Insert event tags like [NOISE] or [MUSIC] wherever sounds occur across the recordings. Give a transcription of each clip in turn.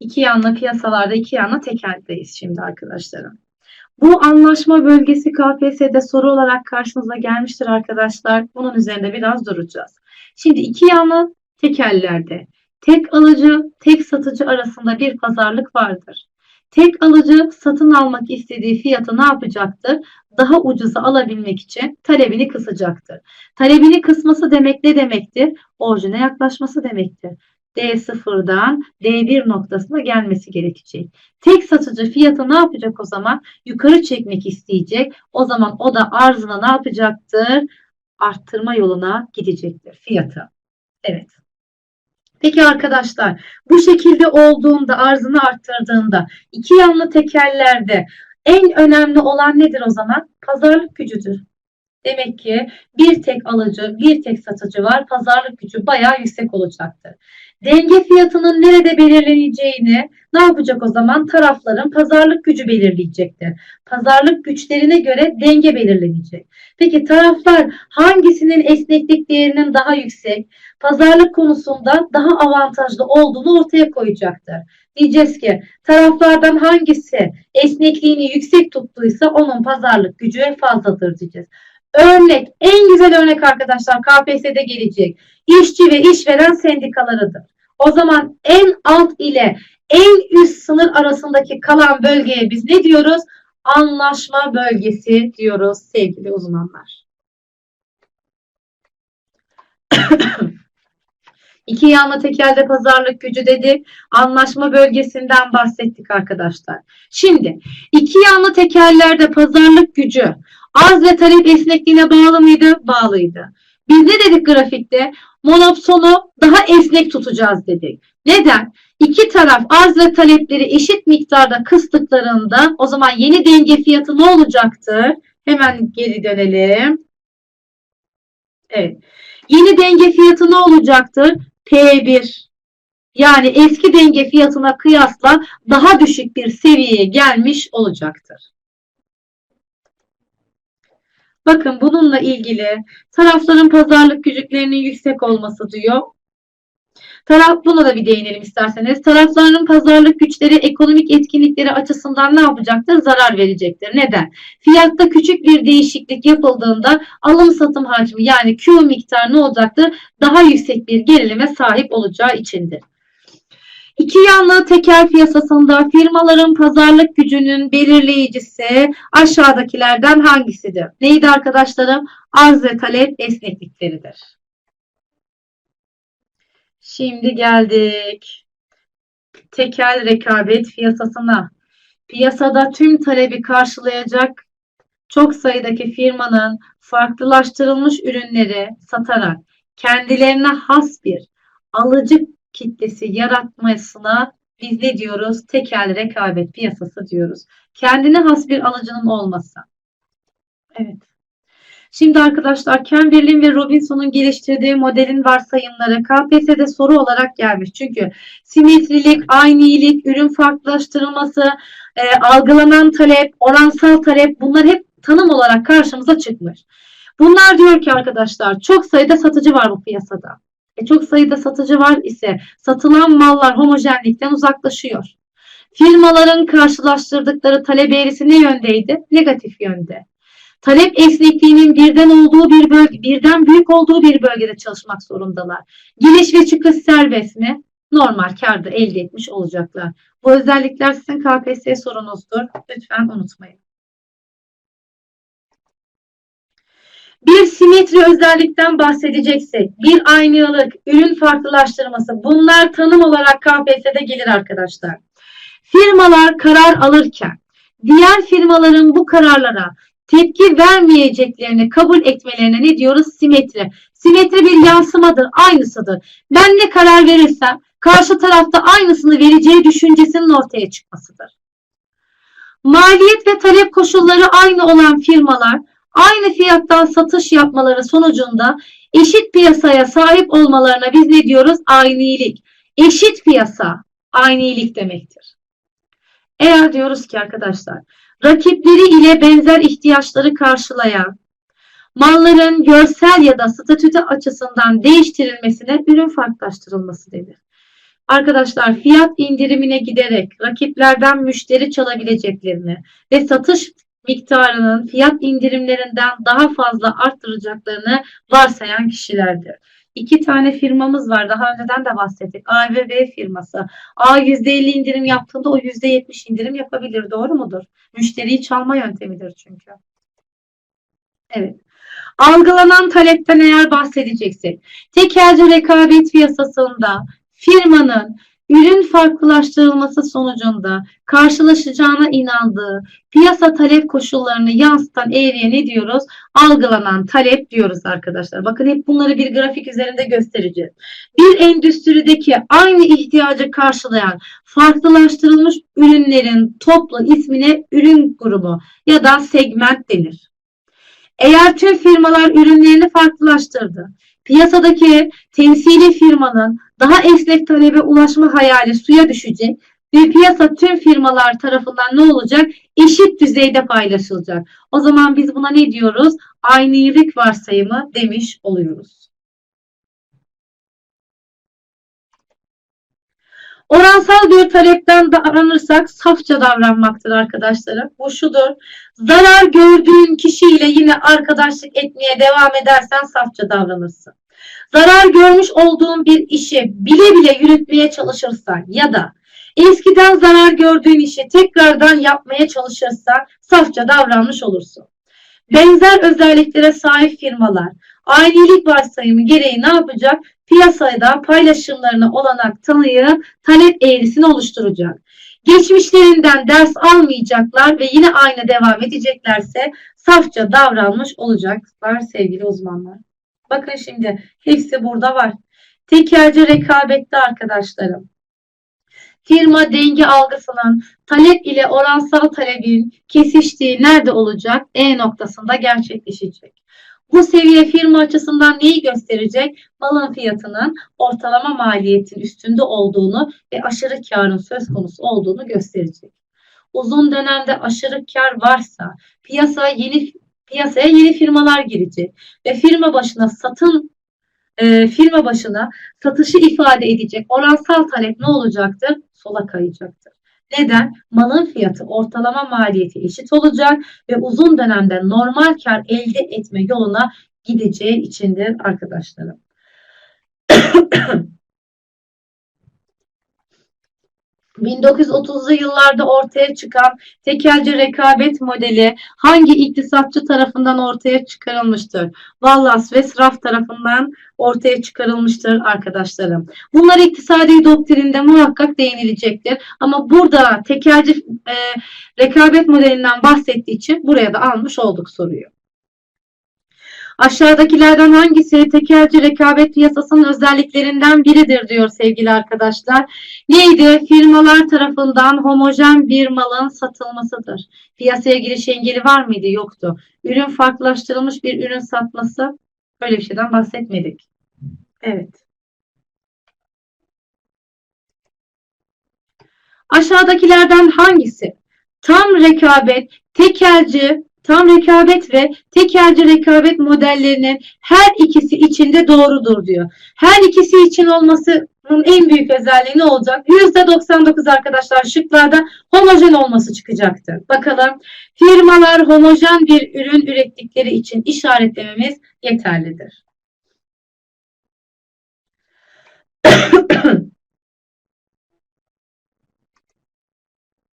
İki yanlı piyasalarda iki yanlı tekeldeyiz şimdi arkadaşlarım. Bu anlaşma bölgesi KPSS'de soru olarak karşınıza gelmiştir arkadaşlar. Bunun üzerinde biraz duracağız. Şimdi iki yanlı tekellerde tek alıcı, tek satıcı arasında bir pazarlık vardır. Tek alıcı satın almak istediği fiyatı ne yapacaktır? Daha ucuza alabilmek için talebini kısacaktır. Talebini kısması demek ne demektir? Orijine yaklaşması demektir. D0'dan D1 noktasına gelmesi gerekecek. Tek satıcı fiyatı ne yapacak o zaman? Yukarı çekmek isteyecek. O zaman o da arzına ne yapacaktır? Arttırma yoluna gidecektir fiyatı. Evet. Peki arkadaşlar bu şekilde olduğunda arzını arttırdığında iki yanlı tekerlerde en önemli olan nedir o zaman? Pazarlık gücüdür. Demek ki bir tek alıcı, bir tek satıcı var. Pazarlık gücü bayağı yüksek olacaktır. Denge fiyatının nerede belirleneceğini ne yapacak o zaman? Tarafların pazarlık gücü belirleyecektir. Pazarlık güçlerine göre denge belirlenecek. Peki taraflar hangisinin esneklik değerinin daha yüksek, pazarlık konusunda daha avantajlı olduğunu ortaya koyacaktır. Diyeceğiz ki taraflardan hangisi esnekliğini yüksek tuttuysa onun pazarlık gücü fazladır diyeceğiz. Örnek, en güzel örnek arkadaşlar KPSS'de gelecek. İşçi ve işveren sendikalarıdır. O zaman en alt ile en üst sınır arasındaki kalan bölgeye biz ne diyoruz? Anlaşma bölgesi diyoruz sevgili uzmanlar. [COUGHS] İki yanlı tekelde pazarlık gücü dedik. Anlaşma bölgesinden bahsettik arkadaşlar. Şimdi iki yanlı tekellerde pazarlık gücü arz ve talep esnekliğine bağlı mıydı? Bağlıydı. Biz ne dedik grafikte? Monopsonu daha esnek tutacağız dedik. Neden? İki taraf arz ve talepleri eşit miktarda kıstıklarında o zaman yeni denge fiyatı ne olacaktır? Hemen geri dönelim. Evet. Yeni denge fiyatı ne olacaktır? P1. Yani eski denge fiyatına kıyasla daha düşük bir seviyeye gelmiş olacaktır. Bakın bununla ilgili tarafların pazarlık gücüklerinin yüksek olması diyor. Taraf, buna da bir değinelim isterseniz. Tarafların pazarlık güçleri ekonomik etkinlikleri açısından ne yapacaktır? Zarar verecektir. Neden? Fiyatta küçük bir değişiklik yapıldığında alım satım hacmi yani Q miktar ne olacaktır? Daha yüksek bir gerilime sahip olacağı içindir. İki yanlı tekel piyasasında firmaların pazarlık gücünün belirleyicisi aşağıdakilerden hangisidir? Neydi arkadaşlarım? Arz ve talep esneklikleridir. Şimdi geldik. Tekel rekabet piyasasına. Piyasada tüm talebi karşılayacak çok sayıdaki firmanın farklılaştırılmış ürünleri satarak kendilerine has bir alıcı kitlesi yaratmasına biz ne diyoruz? Tekel rekabet piyasası diyoruz. Kendine has bir alıcının olması. Evet. Şimdi arkadaşlar Camberlin ve Robinson'un geliştirdiği modelin varsayımları KPSS'de soru olarak gelmiş. Çünkü simetrilik, aynilik, ürün farklılaştırılması, e, algılanan talep, oransal talep bunlar hep tanım olarak karşımıza çıkmış. Bunlar diyor ki arkadaşlar çok sayıda satıcı var bu piyasada. E, çok sayıda satıcı var ise satılan mallar homojenlikten uzaklaşıyor. Firmaların karşılaştırdıkları talep eğrisi ne yöndeydi? Negatif yönde. Talep esnekliğinin birden olduğu bir bölge, birden büyük olduğu bir bölgede çalışmak zorundalar. Giriş ve çıkış serbest mi? Normal karda elde etmiş olacaklar. Bu özellikler sizin KPSS sorunuzdur. Lütfen unutmayın. Bir simetri özellikten bahsedeceksek, bir aynılık, ürün farklılaştırması bunlar tanım olarak KPSS'de gelir arkadaşlar. Firmalar karar alırken diğer firmaların bu kararlara tepki vermeyeceklerini kabul etmelerine ne diyoruz? Simetri. Simetri bir yansımadır, aynısıdır. Ben ne karar verirsem karşı tarafta aynısını vereceği düşüncesinin ortaya çıkmasıdır. Maliyet ve talep koşulları aynı olan firmalar aynı fiyattan satış yapmaları sonucunda eşit piyasaya sahip olmalarına biz ne diyoruz? Aynilik. Eşit piyasa aynilik demektir. Eğer diyoruz ki arkadaşlar rakipleri ile benzer ihtiyaçları karşılayan malların görsel ya da statüte açısından değiştirilmesine ürün farklılaştırılması denir. Arkadaşlar fiyat indirimine giderek rakiplerden müşteri çalabileceklerini ve satış miktarının fiyat indirimlerinden daha fazla arttıracaklarını varsayan kişilerdir. İki tane firmamız var. Daha önceden de bahsettik. A ve B firması. A %50 indirim yaptığında o %70 indirim yapabilir. Doğru mudur? Müşteriyi çalma yöntemidir çünkü. Evet. Algılanan talepten eğer bahsedeceksek, tekelci rekabet piyasasında firmanın ürün farklılaştırılması sonucunda karşılaşacağına inandığı piyasa talep koşullarını yansıtan eğriye ne diyoruz? Algılanan talep diyoruz arkadaşlar. Bakın hep bunları bir grafik üzerinde göstereceğiz. Bir endüstrideki aynı ihtiyacı karşılayan farklılaştırılmış ürünlerin toplu ismine ürün grubu ya da segment denir. Eğer tüm firmalar ürünlerini farklılaştırdı, piyasadaki temsili firmanın daha esnek talebe ulaşma hayali suya düşecek ve piyasa tüm firmalar tarafından ne olacak? Eşit düzeyde paylaşılacak. O zaman biz buna ne diyoruz? Aynılık varsayımı demiş oluyoruz. Oransal bir talepten davranırsak safça davranmaktır arkadaşlarım. Bu şudur. Zarar gördüğün kişiyle yine arkadaşlık etmeye devam edersen safça davranırsın. Zarar görmüş olduğun bir işi bile bile yürütmeye çalışırsan ya da eskiden zarar gördüğün işi tekrardan yapmaya çalışırsan safça davranmış olursun. Benzer özelliklere sahip firmalar aynılık varsayımı gereği ne yapacak? Piyasada paylaşımlarına olanak tanıyı talep eğrisini oluşturacak. Geçmişlerinden ders almayacaklar ve yine aynı devam edeceklerse safça davranmış olacaklar sevgili uzmanlar. Bakın şimdi hepsi burada var. Tekelci rekabette arkadaşlarım. Firma denge algısının talep ile oransal talebin kesiştiği nerede olacak? E noktasında gerçekleşecek. Bu seviye firma açısından neyi gösterecek? Malın fiyatının ortalama maliyetin üstünde olduğunu ve aşırı karın söz konusu olduğunu gösterecek. Uzun dönemde aşırı kar varsa piyasa yeni piyasaya yeni firmalar girecek ve firma başına satın e, firma başına satışı ifade edecek oransal talep ne olacaktır? Sola kayacaktır. Neden? Malın fiyatı ortalama maliyeti eşit olacak ve uzun dönemde normal kar elde etme yoluna gideceği içindir arkadaşlarım. [CLEARS THROAT] 1930'lu yıllarda ortaya çıkan tekelci rekabet modeli hangi iktisatçı tarafından ortaya çıkarılmıştır? Wallace ve Sraff tarafından ortaya çıkarılmıştır arkadaşlarım. Bunlar iktisadi doktrinde muhakkak değinilecektir. Ama burada tekelci e, rekabet modelinden bahsettiği için buraya da almış olduk soruyu. Aşağıdakilerden hangisi tekelci rekabet piyasasının özelliklerinden biridir diyor sevgili arkadaşlar. Neydi? Firmalar tarafından homojen bir malın satılmasıdır. Piyasaya giriş engeli var mıydı? Yoktu. Ürün farklılaştırılmış bir ürün satması böyle bir şeyden bahsetmedik. Evet. Aşağıdakilerden hangisi? Tam rekabet, tekelci, tam rekabet ve tekelci rekabet modellerinin her ikisi içinde doğrudur diyor. Her ikisi için olmasının en büyük özelliği ne olacak? %99 arkadaşlar şıklarda homojen olması çıkacaktır. Bakalım firmalar homojen bir ürün ürettikleri için işaretlememiz yeterlidir. [COUGHS]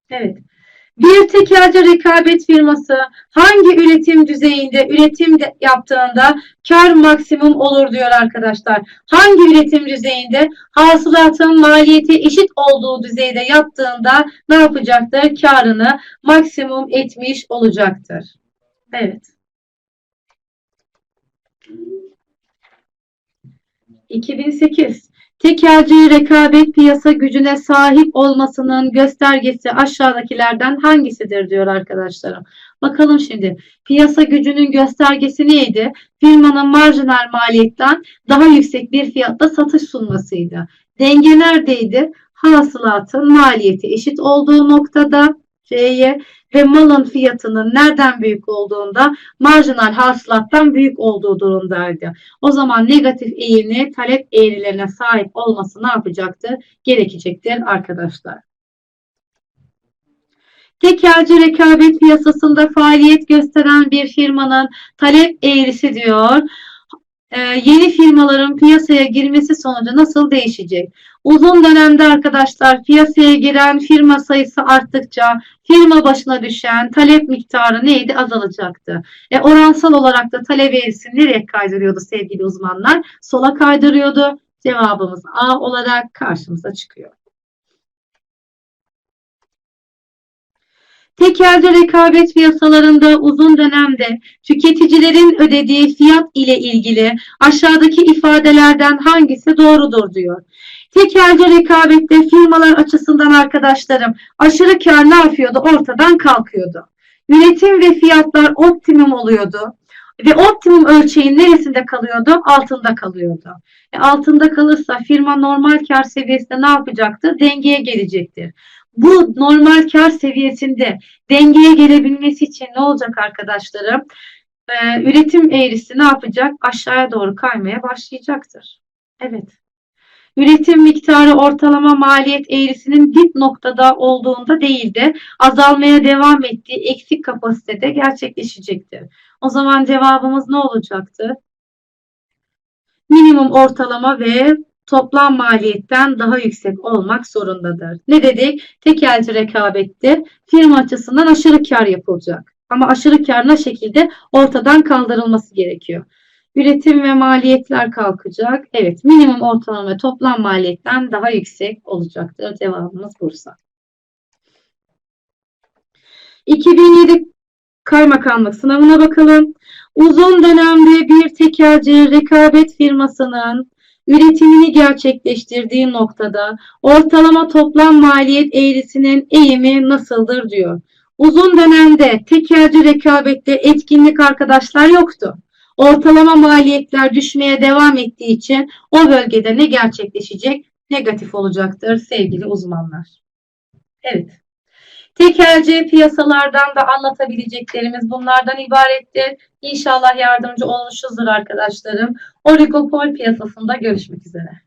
evet. Bir tekelci rekabet firması hangi üretim düzeyinde üretim yaptığında kar maksimum olur diyor arkadaşlar. Hangi üretim düzeyinde hasılatın maliyeti eşit olduğu düzeyde yaptığında ne yapacaktır? Karını maksimum etmiş olacaktır. Evet. 2008 Tekelci rekabet piyasa gücüne sahip olmasının göstergesi aşağıdakilerden hangisidir diyor arkadaşlarım. Bakalım şimdi piyasa gücünün göstergesi neydi? Firmanın marjinal maliyetten daha yüksek bir fiyatta satış sunmasıydı. Denge neredeydi? Hasılatın maliyeti eşit olduğu noktada C'ye ve malın fiyatının nereden büyük olduğunda marjinal hasılattan büyük olduğu durumdaydı. O zaman negatif eğimli talep eğrilerine sahip olması ne yapacaktır? Gerekecektir arkadaşlar. Tekelci rekabet piyasasında faaliyet gösteren bir firmanın talep eğrisi diyor. Ee, yeni firmaların piyasaya girmesi sonucu nasıl değişecek? Uzun dönemde arkadaşlar piyasaya giren firma sayısı arttıkça firma başına düşen talep miktarı neydi? Azalacaktı. E, oransal olarak da talep eğrisi nereye kaydırıyordu sevgili uzmanlar? Sola kaydırıyordu. Cevabımız A olarak karşımıza çıkıyor. Tekelci rekabet piyasalarında uzun dönemde tüketicilerin ödediği fiyat ile ilgili aşağıdaki ifadelerden hangisi doğrudur diyor. Tekelci rekabette firmalar açısından arkadaşlarım aşırı kar ne yapıyordu? Ortadan kalkıyordu. Üretim ve fiyatlar optimum oluyordu. Ve optimum ölçeğin neresinde kalıyordu? Altında kalıyordu. E, altında kalırsa firma normal kar seviyesinde ne yapacaktır? Dengeye gelecektir. Bu normal kar seviyesinde dengeye gelebilmesi için ne olacak arkadaşlarım? Ee, üretim eğrisi ne yapacak? Aşağıya doğru kaymaya başlayacaktır. Evet. Üretim miktarı ortalama maliyet eğrisinin dip noktada olduğunda değil de azalmaya devam ettiği eksik kapasitede gerçekleşecektir. O zaman cevabımız ne olacaktı? Minimum ortalama ve toplam maliyetten daha yüksek olmak zorundadır. Ne dedik? Tekelci rekabette firma açısından aşırı kar yapılacak. Ama aşırı kar ne şekilde ortadan kaldırılması gerekiyor. Üretim ve maliyetler kalkacak. Evet, minimum ortalama ve toplam maliyetten daha yüksek olacaktır. Cevabımız Bursa. 2007 kaymakamlık sınavına bakalım. Uzun dönemde bir tekelci rekabet firmasının üretimini gerçekleştirdiği noktada ortalama toplam maliyet eğrisinin eğimi nasıldır diyor. Uzun dönemde tekelci rekabette etkinlik arkadaşlar yoktu. Ortalama maliyetler düşmeye devam ettiği için o bölgede ne gerçekleşecek? Negatif olacaktır sevgili uzmanlar. Evet. Tekelci piyasalardan da anlatabileceklerimiz bunlardan ibarettir. İnşallah yardımcı olmuşuzdur arkadaşlarım. Oligopol piyasasında görüşmek üzere.